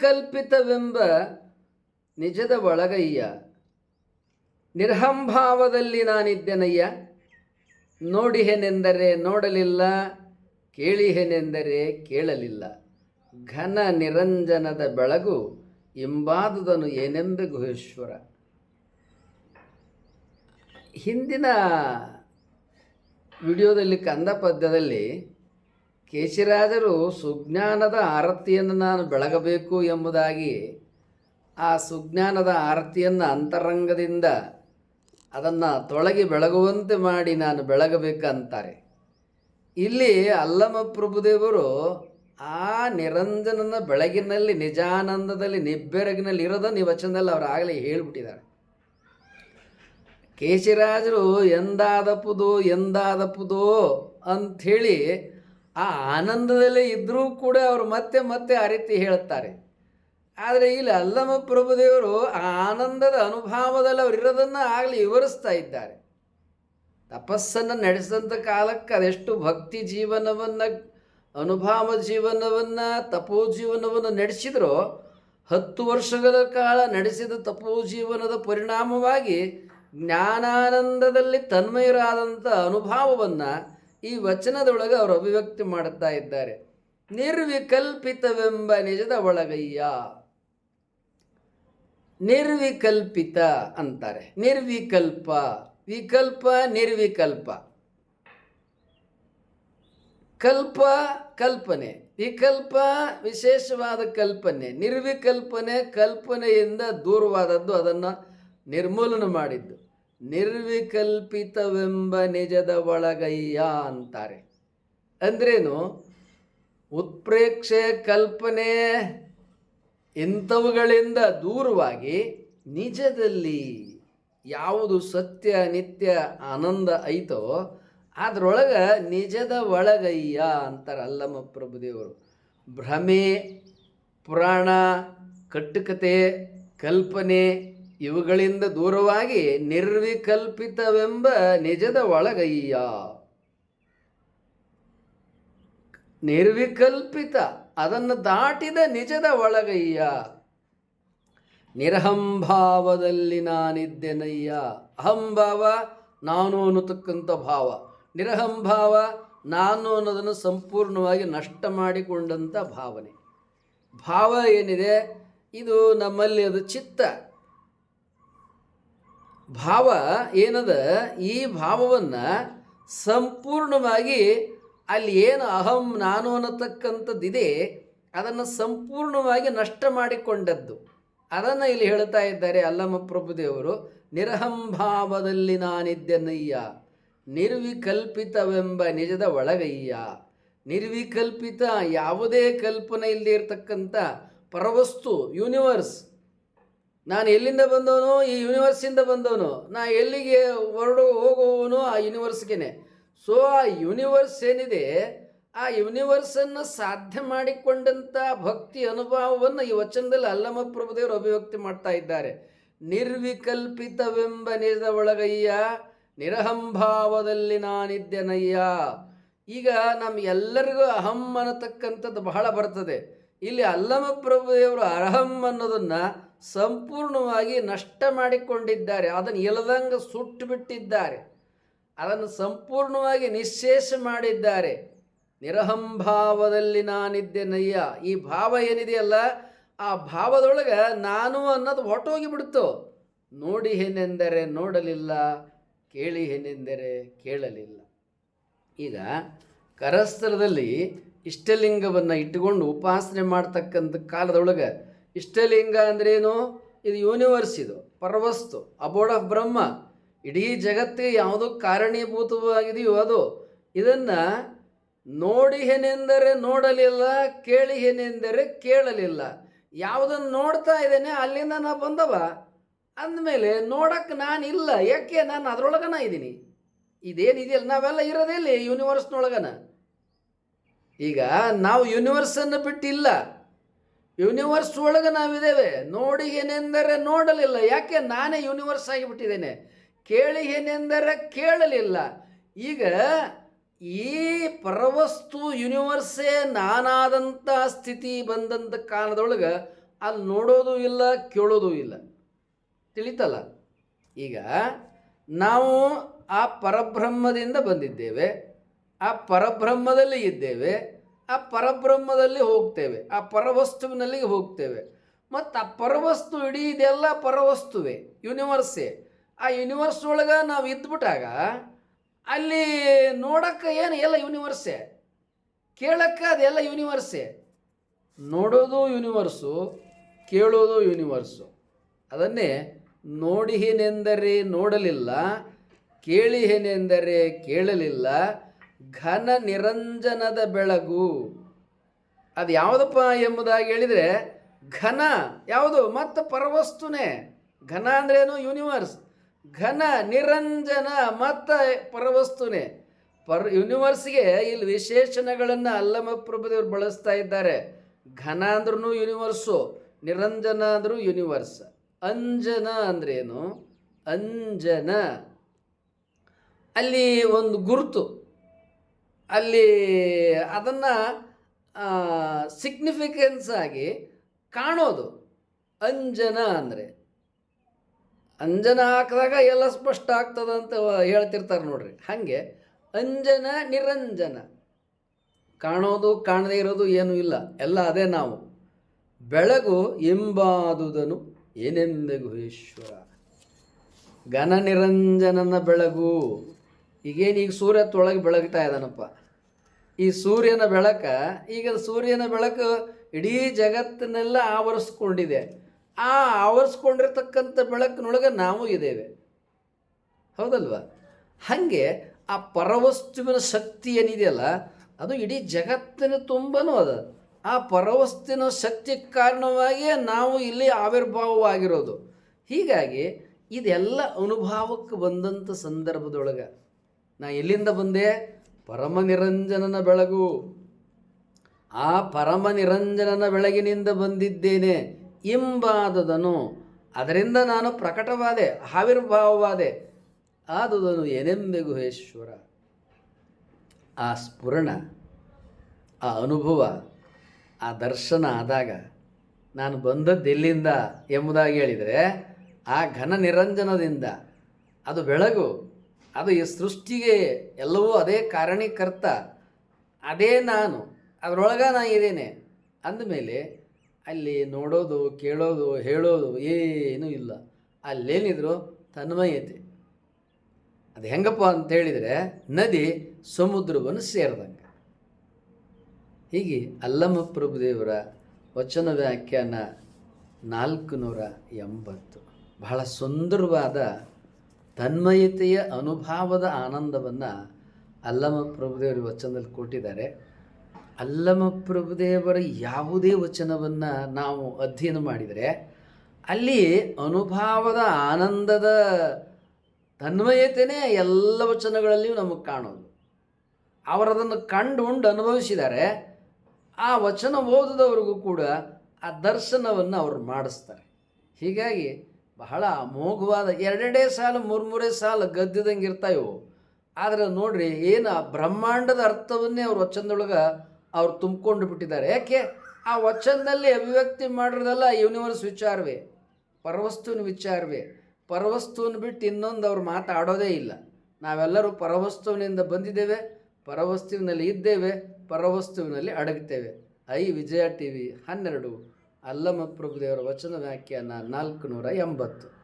ನಿರ್ವಿಕಲ್ಪಿತವೆಂಬ ನಿಜದ ಒಳಗಯ್ಯ. ನಿರ್ಹಂಭಾವದಲ್ಲಿ ನಾನಿದ್ದೇನಯ್ಯ. ನೋಡಿಹೆನೆಂದರೆ ನೋಡಲಿಲ್ಲ, ಕೇಳಿಹೆನೆಂದರೆ ಕೇಳಲಿಲ್ಲ. ಘನ ನಿರಂಜನದ ಬೆಳಗು ಎಂಬಾದುದನು ಏನೆಂಬೆ ಗುಹೇಶ್ವರ. ಹಿಂದಿನ ವಿಡಿಯೋದಲ್ಲಿ ಕಂದ ಪದ್ಯದಲ್ಲಿ ಕೇಶಿರಾಜರು ಸುಜ್ಞಾನದ ಆರತಿಯನ್ನು ನಾನು ಬೆಳಗಬೇಕು ಎಂಬುದಾಗಿ ಆ ಸುಜ್ಞಾನದ ಆರತಿಯನ್ನು ಅಂತರಂಗದಿಂದ ಅದನ್ನು ತೊಳಗಿ ಬೆಳಗುವಂತೆ ಮಾಡಿ ನಾನು ಬೆಳಗಬೇಕಂತಾರೆ. ಇಲ್ಲಿ ಅಲ್ಲಮ ಪ್ರಭುದೇವರು ಆ ನಿರಂಜನನ ಬೆಳಗಿನಲ್ಲಿ, ನಿಜಾನಂದದಲ್ಲಿ ನಿಬ್ಬೆರಗಿನಲ್ಲಿ ಇರೋದನ್ನು ಈ ವಚನದಲ್ಲಿ ಅವರು ಆಗಲೇ ಹೇಳಿಬಿಟ್ಟಿದ್ದಾರೆ. ಕೇಶಿರಾಜರು ಎಂದಾದಪುದು ಎಂದಾದಪುದು ಅಂಥೇಳಿ ಆ ಆನಂದದಲ್ಲೇ ಇದ್ದರೂ ಕೂಡ ಅವರು ಮತ್ತೆ ಮತ್ತೆ ಆ ರೀತಿ ಹೇಳುತ್ತಾರೆ ಆದರೆ ಇಲ್ಲಿ ಅಲ್ಲಮ ಪ್ರಭುದೇವರು ಆ ಆನಂದದ ಅನುಭವದಲ್ಲಿ ಅವರು ಇರೋದನ್ನು ಆಗಲಿ ವಿವರಿಸ್ತಾ ಇದ್ದಾರೆ. ತಪಸ್ಸನ್ನು ನಡೆಸಿದಂಥ ಕಾಲಕ್ಕೆ ಅದೆಷ್ಟು ಭಕ್ತಿ ಜೀವನವನ್ನು, ಅನುಭವ ಜೀವನವನ್ನು, ತಪೋ ಜೀವನವನ್ನು ನಡೆಸಿದ್ರೋ, ಹತ್ತು ವರ್ಷಗಳ ಕಾಲ ನಡೆಸಿದ ತಪೋ ಜೀವನದ ಪರಿಣಾಮವಾಗಿ ಜ್ಞಾನಾನಂದದಲ್ಲಿ ತನ್ಮಯರಾದಂಥ ಅನುಭವವನ್ನು ಈ ವಚನದೊಳಗೆ ಅವರು ಅಭಿವ್ಯಕ್ತಿ ಮಾಡುತ್ತಾ ಇದ್ದಾರೆ. ನಿರ್ವಿಕಲ್ಪಿತವೆಂಬ ನಿಜದ ಒಳಗಯ್ಯ. ನಿರ್ವಿಕಲ್ಪಿತ ಅಂತಾರೆ. ನಿರ್ವಿಕಲ್ಪ. ವಿಕಲ್ಪ, ನಿರ್ವಿಕಲ್ಪ. ಕಲ್ಪ, ಕಲ್ಪನೆ. ವಿಕಲ್ಪ, ವಿಶೇಷವಾದ ಕಲ್ಪನೆ. ನಿರ್ವಿಕಲ್ಪನೆ ಕಲ್ಪನೆಯಿಂದ ದೂರವಾದದ್ದು ಅದನ್ನು ನಿರ್ಮೂಲನೆ ಮಾಡಿದ್ದು. ನಿರ್ವಿಕಲ್ಪಿತವೆಂಬ ನಿಜದ ಒಳಗಯ್ಯ ಅಂತಾರೆ. ಅಂದ್ರೇನು? ಉತ್ಪ್ರೇಕ್ಷೆ ಕಲ್ಪನೆ ಇಂಥವುಗಳಿಂದ ದೂರವಾಗಿ ನಿಜದಲ್ಲಿ ಯಾವುದು ಸತ್ಯ, ನಿತ್ಯ, ಆನಂದ ಐತೋ ಅದರೊಳಗೆ ನಿಜದ ಒಳಗಯ್ಯ ಅಂತಾರೆ ಅಲ್ಲಮ್ಮ ಪ್ರಭುದೇವರು ಭ್ರಮೆ, ಪುರಾಣ, ಕಟ್ಟುಕತೆ, ಕಲ್ಪನೆ ಇವುಗಳಿಂದ ದೂರವಾಗಿ ನಿರ್ವಿಕಲ್ಪಿತವೆಂಬ ನಿಜದ ಒಳಗಯ್ಯ. ನಿರ್ವಿಕಲ್ಪಿತ, ಅದನ್ನು ದಾಟಿದ ನಿಜದ ಒಳಗಯ್ಯ. ನಿರಹಂಭಾವದಲ್ಲಿ ನಾನಿದ್ದೆನಯ್ಯ? ಅಹಂಭಾವ ನಾನು ಅನ್ನತಕ್ಕಂಥ ಭಾವ. ನಿರಹಂಭಾವ ನಾನು ಅನ್ನೋದನ್ನು ಸಂಪೂರ್ಣವಾಗಿ ನಷ್ಟ ಮಾಡಿಕೊಂಡಂಥ ಭಾವನೆ. ಭಾವ ಏನಿದೆ? ಇದು ನಮ್ಮಲ್ಲಿ ಅದು ಚಿತ್ತ. ಭಾವ ಏನದ? ಈ ಭಾವವನ್ನು ಸಂಪೂರ್ಣವಾಗಿ ಅಲ್ಲಿ ಏನು ಅಹಂ ನಾನು ಅನ್ನತಕ್ಕಂಥದ್ದಿದೆ, ಅದನ್ನು ಸಂಪೂರ್ಣವಾಗಿ ನಷ್ಟ ಮಾಡಿಕೊಂಡದ್ದು. ಅದನ್ನು ಇಲ್ಲಿ ಹೇಳ್ತಾ ಇದ್ದಾರೆ ಅಲ್ಲಮ್ಮ ಪ್ರಭುದೇವರು ನಿರಹಂಭಾವದಲ್ಲಿ ನಾನಿದ್ದೆನಯ್ಯ ನಿರ್ವಿಕಲ್ಪಿತವೆಂಬ ನಿಜದ ಒಳಗಯ್ಯ. ನಿರ್ವಿಕಲ್ಪಿತ ಯಾವುದೇ ಕಲ್ಪನೆ ಇಲ್ಲದೆ ಇರತಕ್ಕಂಥ ಪರವಸ್ತು ಯೂನಿವರ್ಸ್ ನಾನು ಎಲ್ಲಿಂದ ಬಂದವನು? ಈ ಯೂನಿವರ್ಸಿಂದ ಬಂದವನು. ನಾ ಎಲ್ಲಿಗೆ ಹೊರಡು ಹೋಗುವವನು? ಆ ಯೂನಿವರ್ಸ್ಗೇನೆ ಸೊ ಆ ಯೂನಿವರ್ಸ್ ಏನಿದೆ? ಆ ಯೂನಿವರ್ಸನ್ನು ಸಾಧ್ಯ ಮಾಡಿಕೊಂಡಂಥ ಭಕ್ತಿ ಅನುಭವವನ್ನು ಈ ವಚನದಲ್ಲಿ ಅಲ್ಲಮ ಪ್ರಭುದೇವರು ಅಭಿವ್ಯಕ್ತಿ ಮಾಡ್ತಾ ಇದ್ದಾರೆ. ನಿರ್ವಿಕಲ್ಪಿತವೆಂಬ ನಿಜದ ಒಳಗಯ್ಯ ನಿರಹಂಭಾವದಲ್ಲಿ ನಾನಿದ್ದೆನಯ್ಯ? ಈಗ ನಮ್ಮ ಎಲ್ಲರಿಗೂ ಅಹಂ ಅನ್ನತಕ್ಕಂಥದ್ದು ಬಹಳ ಬರ್ತದೆ. ಇಲ್ಲಿ ಅಲ್ಲಮ ಪ್ರಭುದೇವರು ಅರ್ಹಂ ಅನ್ನೋದನ್ನು ಸಂಪೂರ್ಣವಾಗಿ ನಷ್ಟ ಮಾಡಿಕೊಂಡಿದ್ದಾರೆ. ಅದನ್ನು ಇಲ್ಲದಂಗೆ ಸುಟ್ಟು ಬಿಟ್ಟಿದ್ದಾರೆ. ಅದನ್ನು ಸಂಪೂರ್ಣವಾಗಿ ನಿಶ್ಶೇಷ ಮಾಡಿದ್ದಾರೆ. ನಿರಹಂಭಾವದಲ್ಲಿ ನಾನಿದ್ದೆನಯ್ಯ? ಈ ಭಾವ ಏನಿದೆಯಲ್ಲ? ಆ ಭಾವದೊಳಗೆ ನಾನು ಅನ್ನೋದು ಹೊಟ್ಟೋಗಿ ಬಿಡ್ತು. ನೋಡಿ ಏನೆಂದರೆ ನೋಡಲಿಲ್ಲ, ಕೇಳಿ ಏನೆಂದರೆ ಕೇಳಲಿಲ್ಲ. ಈಗ ಕರಸ್ಥಲದಲ್ಲಿ ಇಷ್ಟಲಿಂಗವನ್ನು ಇಟ್ಟುಕೊಂಡು ಉಪಾಸನೆ ಮಾಡ್ತಕ್ಕಂಥ ಕಾಲದೊಳಗೆ ಇಷ್ಟಲಿಂಗ ಅಂದ್ರೇನು? ಇದು ಯೂನಿವರ್ಸ್ ಇದು, ಪರವಸ್ತು ಅಬೋರ್ಡ್ ಆಫ್ ಬ್ರಹ್ಮ. ಇಡೀ ಜಗತ್ತಿಗೆ ಯಾವುದೋ ಕಾರಣೀಭೂತವಾಗಿದೆಯೋ ಅದು. ಇದನ್ನು ನೋಡಿಹೆನೆಂದರೆ ನೋಡಲಿಲ್ಲ, ಕೇಳಿಹೆನೆಂದರೆ ಕೇಳಲಿಲ್ಲ. ಯಾವುದನ್ನು ನೋಡ್ತಾ ಇದ್ದೇನೆ ಅಲ್ಲಿಂದ ನಾ ಬಂದವ. ಅಂದಮೇಲೆ ನೋಡಕ್ಕೆ ನಾನು ಇಲ್ಲ ಯಾಕೆ ನಾನು ಅದರೊಳಗನ ಇದ್ದೀನಿ? ಇದೇನಿದೆಯಲ್ಲ ನಾವೆಲ್ಲ ಇರೋದೇ ಇಲ್ಲಿ ಯೂನಿವರ್ಸ್ನೊಳಗನ ಈಗ ನಾವು ಯೂನಿವರ್ಸನ್ನು ಬಿಟ್ಟಿಲ್ಲ. ಯೂನಿವರ್ಸ್ ಒಳಗೆ ನಾವಿದ್ದೇವೆ. ನೋಡಿ ಏನೆಂದರೆ ನೋಡಲಿಲ್ಲ. ಯಾಕೆ? ನಾನೇ ಯೂನಿವರ್ಸ್ ಆಗಿಬಿಟ್ಟಿದ್ದೇನೆ. ಕೇಳಿ ಏನೆಂದರೆ ಕೇಳಲಿಲ್ಲ. ಈಗ ಈ ಪರವಸ್ತು ಯೂನಿವರ್ಸೇ ನಾನಾದಂಥ ಸ್ಥಿತಿ ಬಂದಂಥ ಕಾಲದೊಳಗೆ ಅಲ್ಲಿ ನೋಡೋದು ಇಲ್ಲ, ಕೇಳೋದು ಇಲ್ಲ. ತಿಳಿತಲ್ಲ? ಈಗ ನಾವು ಆ ಪರಬ್ರಹ್ಮದಿಂದ ಬಂದಿದ್ದೇವೆ. ಆ ಪರಬ್ರಹ್ಮದಲ್ಲಿ ಇದ್ದೇವೆ, ಆ ಪರಬ್ರಹ್ಮದಲ್ಲಿ ಹೋಗ್ತೇವೆ, ಆ ಪರವಸ್ತುವಿನಲ್ಲಿ ಹೋಗ್ತೇವೆ. ಮತ್ತು ಆ ಪರವಸ್ತು ಇಡೀ ಇದೆಲ್ಲ ಪರವಸ್ತುವೆ ಯೂನಿವರ್ಸೇ ಆ ಯೂನಿವರ್ಸ್ ಒಳಗೆ ನಾವು ಇದ್ಬಿಟ್ಟಾಗ ಅಲ್ಲಿ ನೋಡೋಕ್ಕೆ ಏನು ಎಲ್ಲ ಯೂನಿವರ್ಸೇ ಕೇಳೋಕ್ಕೆ ಅದೆಲ್ಲ ಯೂನಿವರ್ಸೇ ನೋಡೋದು ಯೂನಿವರ್ಸು ಕೇಳೋದು ಯೂನಿವರ್ಸು ಅದನ್ನೇ ನೋಡಿಹೇನೆಂದರೆ ನೋಡಲಿಲ್ಲ, ಕೇಳಿಹೇನೆಂದರೆ ಕೇಳಲಿಲ್ಲ ಘನ ನಿರಂಜನದ ಬೆಳಗು. ಅದು ಯಾವುದಪ್ಪ ಎಂಬುದಾಗಿ ಹೇಳಿದರೆ, ಘನ ಯಾವುದು? ಮತ್ತು ಪರವಸ್ತುನೇ. ಘನ ಅಂದ್ರೇನು ಯೂನಿವರ್ಸ್ ಘನ ನಿರಂಜನ ಮತ್ತು ಪರವಸ್ತುನೇ. ಪರ್ ಯೂನಿವರ್ಸ್ಗೆ ಇಲ್ಲಿ ವಿಶೇಷಣಗಳನ್ನು ಅಲ್ಲಮ ಪ್ರಭುದೇವರು ಬಳಸ್ತಾ ಇದ್ದಾರೆ. ಘನ ಅಂದ್ರೂ ಯೂನಿವರ್ಸು ನಿರಂಜನ ಅಂದರೂ ಯೂನಿವರ್ಸ್ ಅಂಜನ ಅಂದ್ರೇನು ಅಂಜನ. ಅಲ್ಲಿ ಒಂದು ಗುರುತು. ಅಲ್ಲಿ ಅದನ್ನು ಸಿಗ್ನಿಫಿಕೆನ್ಸ್ ಆಗಿ ಕಾಣೋದು. ಅಂಜನ ಅಂದರೆ. ಅಂಜನ ಹಾಕಿದಾಗ ಎಲ್ಲ ಸ್ಪಷ್ಟ ಆಗ್ತದಂತ ಹೇಳ್ತಿರ್ತಾರೆ ನೋಡ್ರಿ. ಹಾಗೆ ಅಂಜನ ನಿರಂಜನ. ಕಾಣೋದು, ಕಾಣದೇ ಇರೋದು ಏನೂ ಇಲ್ಲ. ಎಲ್ಲ ಅದೇ ನಾವು. ಬೆಳಗು ಎಂಬಾದುದನು ಏನೆಂದೆಗು ಈಶ್ವರ. ಘನ ನಿರಂಜನನ ಬೆಳಗು. ಈಗೇನು ಈಗ ಸೂರ್ಯ ತೊಳಗೆ ಬೆಳಗ್ತಾ ಇದ್ದಾನಪ್ಪ. ಈ ಸೂರ್ಯನ ಬೆಳಕ, ಈಗ ಸೂರ್ಯನ ಬೆಳಕು ಇಡೀ ಜಗತ್ತನ್ನೆಲ್ಲ ಆವರಿಸ್ಕೊಂಡಿದೆ. ಆ ಆವರಿಸ್ಕೊಂಡಿರ್ತಕ್ಕಂಥ ಬೆಳಕಿನೊಳಗೆ ನಾವು ಇದ್ದೇವೆ. ಹೌದಲ್ವಾ? ಹಾಗೆ ಆ ಪರವಸ್ತುವಿನ ಶಕ್ತಿ ಏನಿದೆಯಲ್ಲ, ಅದು ಇಡೀ ಜಗತ್ತಿನ ತುಂಬನೂ ಅದ. ಆ ಪರವಸ್ತುವಿನ ಶಕ್ತಿ ಕಾರಣವಾಗಿಯೇ ನಾವು ಇಲ್ಲಿ ಆವಿರ್ಭಾವವಾಗಿರೋದು. ಹೀಗಾಗಿ ಇದೆಲ್ಲ ಅನುಭವಕ್ಕೆ ಬಂದಂಥ ಸಂದರ್ಭದೊಳಗೆ ನಾ ಎಲ್ಲಿಂದ ಬಂದೆ? ಪರಮ ನಿರಂಜನನ ಬೆಳಗು. ಆ ಪರಮ ನಿರಂಜನನ ಬೆಳಗಿನಿಂದ ಬಂದಿದ್ದೇನೆ ಎಂಬಾದದನು. ಅದರಿಂದ ನಾನು ಪ್ರಕಟವಾದೆ ಆವಿರ್ಭಾವವಾದೆ ಆದುದನು ಏನೆಂಬೆಗು ಹೇಶ್ವರ ಆ ಸ್ಫುರಣ, ಆ ಅನುಭವ, ಆ ದರ್ಶನ ಆದಾಗ ನಾನು ಬಂದದ್ದು ಎಲ್ಲಿಂದ ಎಂಬುದಾಗಿ ಹೇಳಿದರೆ, ಆ ಘನ ನಿರಂಜನದಿಂದ ಅದು ಬೆಳಗು. ಅದು ಈ ಸೃಷ್ಟಿಗೆ ಎಲ್ಲವೂ ಅದೇ ಕಾರಣೀಕರ್ತ. ಅದೇ ನಾನು, ಅದರೊಳಗೆ ನಾನು ಇದ್ದೇನೆ ಅಂದಮೇಲೆ ಅಲ್ಲಿ ನೋಡೋದು, ಕೇಳೋದು, ಹೇಳೋದು ಏನೂ ಇಲ್ಲ. ಅಲ್ಲೇನಿದ್ರು ತನ್ಮಯತೆ. ಅದು ಹೆಂಗಪ್ಪ ಅಂತ ಹೇಳಿದರೆ ನದಿ ಸಮುದ್ರವನ್ನು ಸೇರಿದಂಗೆ. ಹೀಗೆ ಅಲ್ಲಮ್ಮ ಪ್ರಭುದೇವರ ವಚನ ವ್ಯಾಖ್ಯಾನ ನಾಲ್ಕು ನೂರ ಎಂಬತ್ತು. ಬಹಳ ಸುಂದರವಾದ ತನ್ಮಯತೆಯ ಅನುಭವದ ಆನಂದವನ್ನು ಅಲ್ಲಮ ಪ್ರಭುದೇವರು ವಚನದಲ್ಲಿ ಕೊಟ್ಟಿದ್ದಾರೆ. ಅಲ್ಲಮ ಪ್ರಭುದೇವರ ಯಾವುದೇ ವಚನವನ್ನು ನಾವು ಅಧ್ಯಯನ ಮಾಡಿದರೆ ಅಲ್ಲಿ ಅನುಭವದ ಆನಂದದ ತನ್ಮಯತೆಯೇ ಎಲ್ಲ ವಚನಗಳಲ್ಲಿಯೂ ನಮಗೆ ಕಾಣೋದು. ಅವರದನ್ನು ಕಂಡು ಉಂಡು ಅನುಭವಿಸಿದ್ದಾರೆ ಆ ವಚನ ಓದಿದವ್ರಿಗೂ ಕೂಡ ಆ ದರ್ಶನವನ್ನು ಅವರು ಮಾಡಿಸ್ತಾರೆ. ಹೀಗಾಗಿ ಬಹಳ ಅಮೋಘವಾದ ಎರಡೆರಡೇ ಸಾಲು ಮೂರು ಮೂರೇ ಸಾಲು ಗದ್ದಿದಂಗೆ ಇರ್ತಾಯವು ಆದರೆ ನೋಡ್ರಿ, ಏನು ಬ್ರಹ್ಮಾಂಡದ ಅರ್ಥವನ್ನೇ ಅವ್ರ ವಚನದೊಳಗೆ ಅವ್ರು ತುಂಬಿಕೊಂಡು ಬಿಟ್ಟಿದ್ದಾರೆ. ಯಾಕೆ? ಆ ವಚನದಲ್ಲಿ ಅಭಿವ್ಯಕ್ತಿ ಮಾಡಿರೋದೆಲ್ಲ ಯೂನಿವರ್ಸ್ ವಿಚಾರವೇ, ಪರವಸ್ತುವಿನ ವಿಚಾರವೇ. ಪರವಸ್ತುವನ್ನು ಬಿಟ್ಟು ಇನ್ನೊಂದು ಅವ್ರು ಮಾತಾಡೋದೇ ಇಲ್ಲ. ನಾವೆಲ್ಲರೂ ಪರವಸ್ತುವಿನಿಂದ ಬಂದಿದ್ದೇವೆ, ಪರವಸ್ತುವಿನಲ್ಲಿ ಇದ್ದೇವೆ, ಪರವಸ್ತುವಿನಲ್ಲಿ ಅಡಗ್ತೇವೆ ಐ ವಿಜಯ ಟಿ ವಿ ಹನ್ನೆರಡು. ಅಲ್ಲಮ ವಚನ ವ್ಯಾಖ್ಯಾನ ನಾಲ್ಕು ನೂರ ಎಂಬತ್ತು.